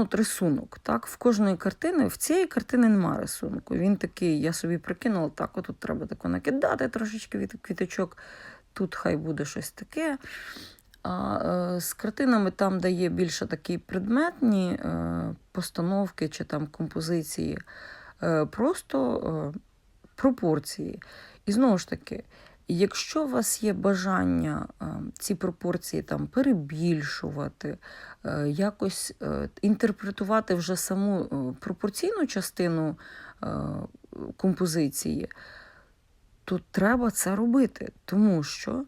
ну, от рисунок. Так? В кожної картини, в цієї картини немає рисунку. Він такий, я собі прикинула, так, отут треба тако накидати трошечки від квіточок, тут хай буде щось таке. А е, з картинами там, де є більше такі предметні е, постановки чи там композиції, е, просто пропорції. І знову ж таки, якщо у вас є бажання ці пропорції там перебільшувати, е, якось е, інтерпретувати вже саму е, пропорційну частину композиції, то треба це робити, тому що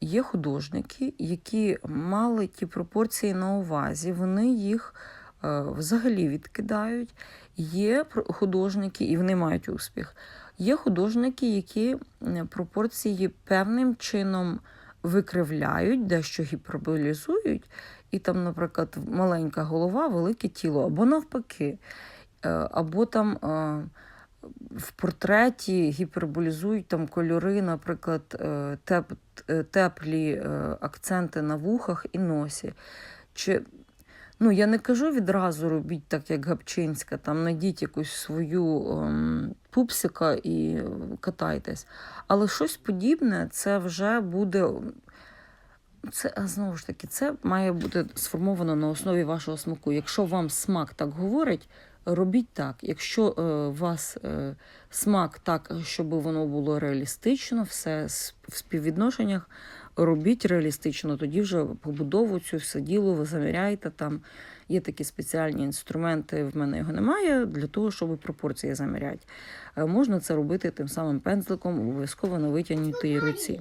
є художники, які мали ті пропорції на увазі, вони їх взагалі відкидають. Є художники, і вони мають успіх. Є художники, які пропорції певним чином викривляють, дещо гіперболізують, і там, наприклад, маленька голова, велике тіло, або навпаки, Е, або там е, в портреті гіперболізують там кольори, наприклад, е, теп, теплі акценти на вухах і носі. Чи, ну, я не кажу відразу робіть так, як Гапчинська, там знайдіть якусь свою ем, пупсика і катайтесь. Але щось подібне це вже буде. Це знову ж таки, це має бути сформовано на основі вашого смаку. Якщо вам смак так говорить, робіть так. Якщо е, вас е, смак так, щоб воно було реалістично, все в співвідношеннях, робіть реалістично. Тоді вже побудову цю все діло ви заміряєте. Там є такі спеціальні інструменти. В мене його немає для того, щоб пропорції заміряти. Е, можна це робити тим самим пензликом, обов'язково на витягнутій руці.